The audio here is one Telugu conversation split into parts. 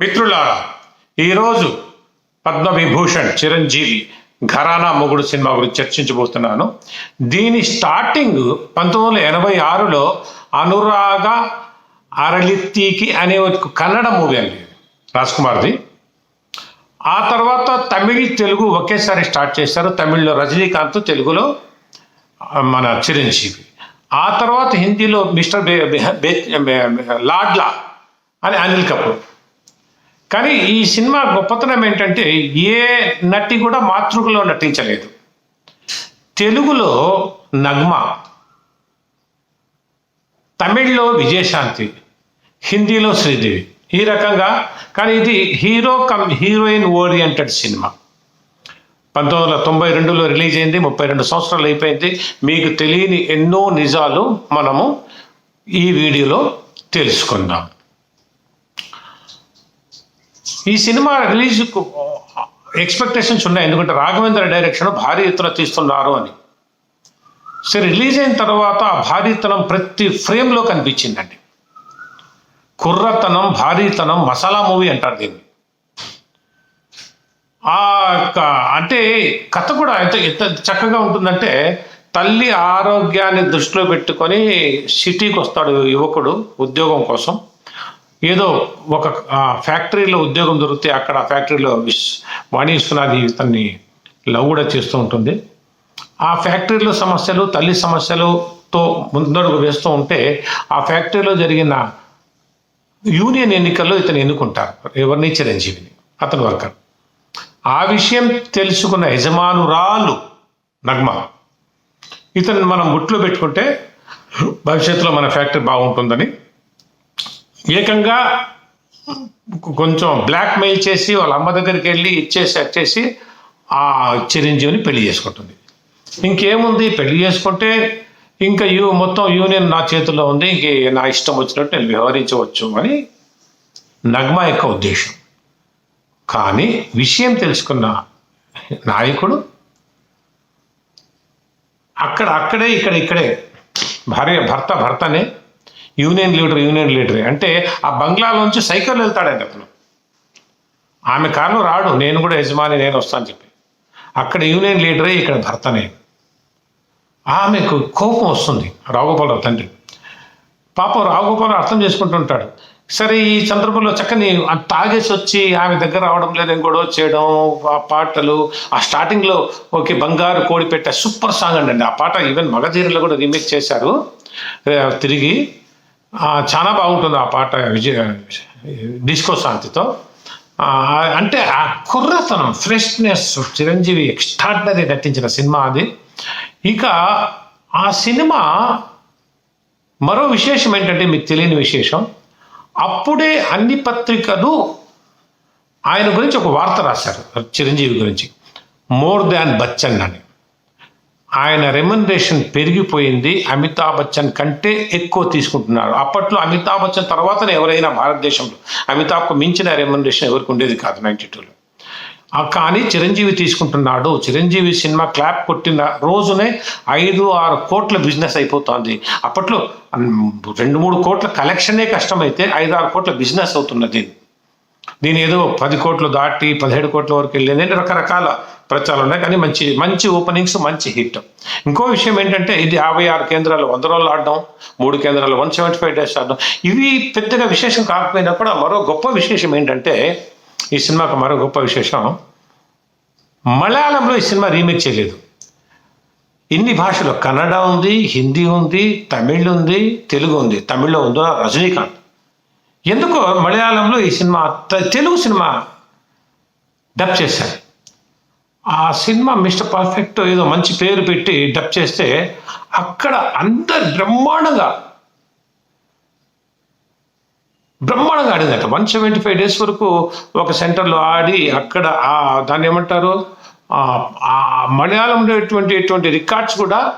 మిత్రులారా ఈరోజు పద్మవిభూషణ్ చిరంజీవి ఘరానా మొగుడు సినిమా గురించి చర్చించబోతున్నాను. దీని స్టార్టింగ్ పంతొమ్మిది వందల ఎనభై ఆరులో అనురాగ అరళిత్తికి అనే ఒక కన్నడ మూవీ అండి రాజ్ కుమార్ది ఆ తర్వాత తమిళ్ తెలుగు ఒకేసారి స్టార్ట్ చేశారు. తమిళ్ళో రజనీకాంత్ తెలుగులో మన చిరంజీవి. ఆ తర్వాత హిందీలో మిస్టర్ లాడ్లా అని అనిల్ కపూర్. కానీ ఈ సినిమా గొప్పతనం ఏంటంటే ఏ నటి కూడా మాతృకలో నటించలేదు. తెలుగులో నగ్మ తమిళ్ళో విజయశాంతి హిందీలో శ్రీదేవి ఈ రకంగా కానీ ఇది hero cum heroine oriented cinema. పంతొమ్మిది వందల తొంభై రెండులో రిలీజ్ అయింది ముప్పై రెండు సంవత్సరాలు అయిపోయింది. మీకు తెలియని ఎన్నో నిజాలు మనము ఈ వీడియోలో తెలుసుకుందాం. ఈ సినిమా రిలీజ్కు ఎక్స్పెక్టేషన్స్ ఉన్నాయి. ఎందుకంటే రాఘవేంద్ర డైరెక్షన్ భారీ ఎత్తున తీస్తున్నారు అని. సరే రిలీజ్ అయిన తర్వాత ఆ భారీతనం ప్రతి ఫ్రేమ్లో కనిపించిందండి. కుర్రతనం భారీతనం మసాలా మూవీ అంటారు దీన్ని. ఆ అంటే కథ కూడా ఎంత ఎంత చక్కగా ఉంటుందంటే తల్లి ఆరోగ్యాన్ని దృష్టిలో పెట్టుకొని సిటీకి వస్తాడు యువకుడు ఉద్యోగం కోసం. ఏదో ఒక ఫ్యాక్టరీలో ఉద్యోగం దొరికితే అక్కడ ఫ్యాక్టరీలో విష్ వాణి తన్ని ఇతన్ని లవ్ కూడా చేస్తూ ఉంటుంది. ఆ ఫ్యాక్టరీలో సమస్యలు తల్లి సమస్యలతో ముందడుగు వేస్తూ ఉంటే ఆ ఫ్యాక్టరీలో జరిగిన యూనియన్ ఎన్నికల్లో ఇతను ఎన్నుకుంటారు. ఎవరిని? చిరంజీవిని అతని వర్కర్. ఆ విషయం తెలుసుకున్న యజమానురాలు నగ్మ. ఇతను మనం బుట్లో పెట్టుకుంటే భవిష్యత్తులో మన ఫ్యాక్టరీ బాగుంటుందని ఏకంగా కొంచెం బ్లాక్ మెయిల్ చేసి వాళ్ళ అమ్మ దగ్గరికి వెళ్ళి ఇచ్చేసి వచ్చేసి ఆ చిరంజీవిని పెళ్ళి చేసుకుంటుంది. ఇంకేముంది? పెళ్ళి చేసుకుంటే ఇంకా యూ మొత్తం యూనియన్ నా చేతుల్లో ఉంది. ఇంక నా ఇష్టం వచ్చినట్టు నేను వ్యవహరించవచ్చు అని నగ్మ యొక్క ఉద్దేశం. కానీ విషయం తెలుసుకున్న నాయకుడు అక్కడ అక్కడే ఇక్కడ ఇక్కడే భార్య భర్త భర్తనే యూనియన్ లీడర్ యూనియన్ లీడరే. అంటే ఆ బంగ్లాలోంచి సైకిల్ వెళ్తాడండి అతను ఆమె కారులో రాడు నేను కూడా యజమాని నేను వస్తాను చెప్పి. అక్కడ యూనియన్ లీడరే ఇక్కడ భర్తనే ఆమెకు కోపం వస్తుంది రావుగోపాలరావు తండ్రి. పాపం రావుగోపాలరావు అర్థం చేసుకుంటుంటాడు సరే ఈ సందర్భంలో చక్కని తాగేసి వచ్చి ఆమె దగ్గర రావడం లేదని గొడవ చేయడం ఆ పాటలు ఆ స్టార్టింగ్లో ఓకే బంగారు కోడి పెట్టే సూపర్ సాంగ్ అండి. ఆ పాట ఈవెన్ మగధీరలో కూడా రీమేక్ చేశారు. తిరిగి చాలా బాగుంటుంది ఆ పాట విజయ డిస్కో శాంతితో. అంటే ఆ కుర్రతనం ఫ్రెష్నెస్ చిరంజీవి ఎక్స్ట్రాడినరీ నటించిన సినిమా అది. ఇక ఆ సినిమా మరో విశేషం ఏంటంటే మీకు తెలియని విశేషం. అప్పుడే అన్ని పత్రికలు ఆయన గురించి ఒక వార్త రాశారు చిరంజీవి గురించి. మోర్ దాన్ బచ్చన్ అని. ఆయన రెమ్యునరేషన్ పెరిగిపోయింది అమితాబ్ బచ్చన్ కంటే ఎక్కువ తీసుకుంటున్నారు. అప్పట్లో అమితాబ్ బచ్చన్ తర్వాతనే ఎవరైనా భారతదేశంలో అమితాబ్కు మించిన రెమ్యునరేషన్ ఎవరికి ఉండేది కాదు నైన్టీ టూలో. కానీ చిరంజీవి తీసుకుంటున్నాడు. చిరంజీవి సినిమా క్లాప్ కొట్టిన రోజునే ఐదు ఆరు కోట్ల బిజినెస్ అయిపోతుంది. అప్పట్లో రెండు మూడు కోట్ల కలెక్షనే కష్టమైతే ఐదు ఆరు కోట్ల బిజినెస్ అవుతున్నది. దీని ఏదో పది కోట్లు దాటి పదిహేడు కోట్ల వరకు వెళ్ళింది రకరకాల ప్రచారాలు ఉన్నాయి. కానీ మంచి మంచి ఓపెనింగ్స్ మంచి హిట్ ఇంకో విషయం ఏంటంటే ఇది యాభై ఆరు కేంద్రాలు వంద రోజులు ఆడడం మూడు కేంద్రాలు వన్ సెవెంటీ ఫైవ్ డేస్ ఆడడం. ఇవి పెద్దగా విశేషం కాకపోయినా కూడా మరో గొప్ప విశేషం ఏంటంటే ఈ సినిమాకు మరో గొప్ప విశేషం మలయాళంలో ఈ సినిమా రీమేక్ చేయలేదు. ఇన్ని భాషలు కన్నడ ఉంది హిందీ ఉంది తమిళ్ ఉంది తెలుగు ఉంది. తమిళ్ళో ఉందో రజనీకాంత్. ఎందుకో మలయాళంలో ఈ సినిమా తెలుగు సినిమా డబ్ చేశారు. ఆ సినిమా మిస్టర్ పర్ఫెక్ట్ ఏదో మంచి పేరు పెట్టి డబ్ చేస్తే అక్కడ అందరు బ్రహ్మాండంగా బ్రహ్మాండంగా ఆడిందట. వన్ సెవెంటీ ఫైవ్ డేస్ వరకు ఒక సెంటర్లో ఆడి అక్కడ ఆ దాన్ని ఏమంటారు? ఆ- మలయాళంలో ఎటువంటి ఎటువంటి రికార్డ్స్ కూడా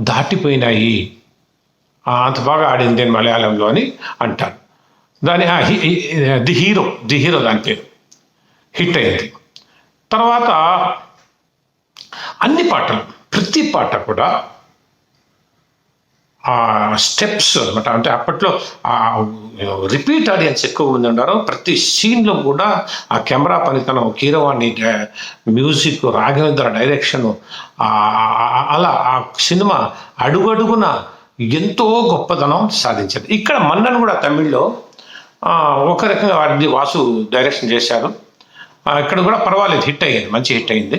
దాటిపోయినాయి. అంత బాగా ఆడింది మలయాళంలో అని అంటారు. దాని ఆ ది హీరో ది హీరో దాని పేరు. హిట్ అయింది తర్వాత అన్ని పాటలు ప్రతి పాట కూడా ఆ స్టెప్స్ అనమాట అంటే అప్పట్లో ఆ రిపీట్ ఆడియన్స్ ఎక్కువ మంది ఉన్నారు. ప్రతి సీన్లో కూడా ఆ కెమెరా పనితనం కీరవాణి మ్యూజిక్ రాఘవేంద్ర డైరెక్షన్ అలా ఆ సినిమా అడుగడుగున ఎంతో గొప్పతనం సాధించింది. ఇక్కడ మన్నన్ కూడా తమిళ్ళో ఒక రకంగా వాటిని వాసు డైరెక్షన్ చేశారు. ఇక్కడ కూడా పర్వాలేదు హిట్ అయ్యింది మంచి హిట్ అయింది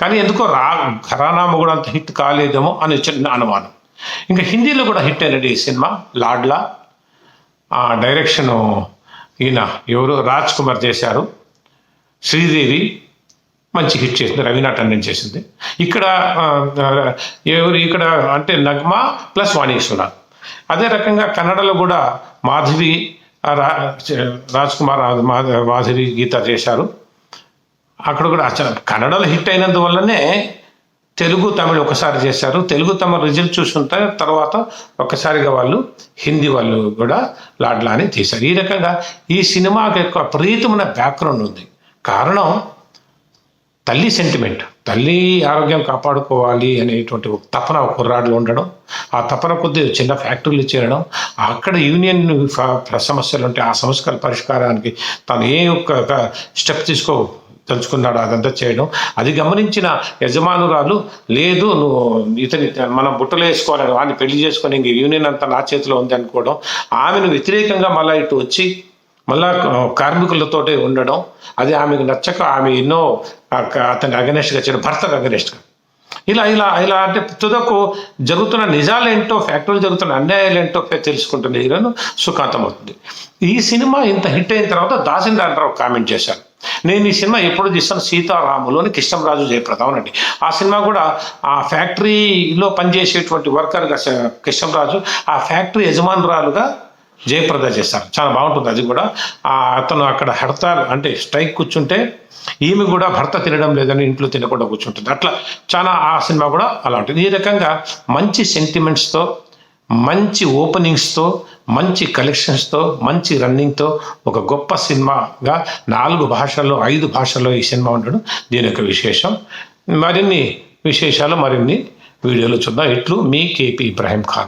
కానీ ఎందుకో రా ఘరానామ కూడా అంత హిట్ కాలేదేమో అని చిన్న అనుమానం. ఇంకా హిందీలో కూడా హిట్ అయినది ఈ సినిమా లాడ్లా. ఆ డైరెక్షన్ ఈయన ఎవరు? రాజ్ కుమార్ చేశారు. శ్రీదేవి మంచి హిట్ చేసింది రవీనా టండన్ చేసింది. ఇక్కడ ఎవరు ఇక్కడ అంటే నగ్మా ప్లస్ వాణీశ్వర అదే రకంగా కన్నడలో కూడా మాధవి రాజ్ కుమార్ మాధురి గీత చేశారు. అక్కడ కూడా అసలు కన్నడలో హిట్ అయినందువల్లనే తెలుగు తమిళ్ ఒకసారి చేశారు. తెలుగు తమిళ రిజల్ట్ చూసుకుంటే తర్వాత ఒక్కసారిగా వాళ్ళు హిందీ వాళ్ళు కూడా లాడ్లా అని తీశారు. ఈ రకంగా ఈ సినిమాకి ఎక్కువ ప్రీతమైన బ్యాక్గ్రౌండ్ ఉంది. కారణం తల్లి సెంటిమెంట్ తల్లి ఆరోగ్యం కాపాడుకోవాలి అనేటువంటి ఒక తపన ఒక కుర్రాడులో ఉండడం ఆ తపన కొద్ది చిన్న ఫ్యాక్టరీలు చేరడం అక్కడ యూనియన్ ఫ- సమస్యలు ఉంటే ఆ సమస్యల పరిష్కారానికి తను ఏ ఒక్క స్టెప్ తీసుకో తలుచుకున్నాడు అదంతా చేయడం. అది గమనించిన యజమానురాలు లేదు నువ్వు ఇతని మనం బుట్టలు వేసుకోవాలని వాడిని పెళ్ళి చేసుకొని ఇంక యూనియన్ అంతా నా చేతిలో ఉంది అనుకోవడం. ఆమెను వ్యతిరేకంగా మళ్ళీ ఇటు వచ్చి మళ్ళా కార్మికులతోటే ఉండడం అది ఆమెకు నచ్చక ఆమె ఎన్నో అతనికి అతని అగనెస్ట్గా చేయడం భర్తకు అగనెస్ట్గా ఇలా ఇలా ఇలా అంటే తుదకు జరుగుతున్న నిజాలేంటో ఫ్యాక్టరీలు జరుగుతున్న అన్యాయాలు ఏంటో తెలుసుకుంటున్న హీరోను సుఖాంతం అవుతుంది ఈ సినిమా ఇంత హిట్ అయిన తర్వాత దాసిన్ కామెంట్ చేశారు. నేను ఈ సినిమా ఎప్పుడు తీస్తాను? సీతారాములు అని కృష్ణంరాజు జయప్రదం అండి ఆ సినిమా కూడా ఆ ఫ్యాక్టరీలో పనిచేసేటువంటి వర్కర్గా కృష్ణరాజు ఆ ఫ్యాక్టరీ యజమానురాలుగా జయప్రద చేస్తారు చాలా బాగుంటుంది అది కూడా. అతను అక్కడ హడతాల్ అంటే స్ట్రైక్ కూర్చుంటే ఈమె కూడా భర్త తినడం లేదని ఇంట్లో తినకుండా కూర్చుంటుంది. అట్లా చాలా ఆ సినిమా కూడా అలా ఉంటుంది. ఈ రకంగా మంచి సెంటిమెంట్స్తో మంచి ఓపెనింగ్స్తో మంచి కలెక్షన్స్తో మంచి రన్నింగ్తో ఒక గొప్ప సినిమాగా నాలుగు భాషల్లో ఐదు భాషల్లో ఈ సినిమా ఉండడం దీని యొక్క విశేషం. మరిన్ని విశేషాలు మరిన్ని వీడియోలు చూద్దాం. ఇట్లు మీ కేపీ ఇబ్రాహీం ఖాన్.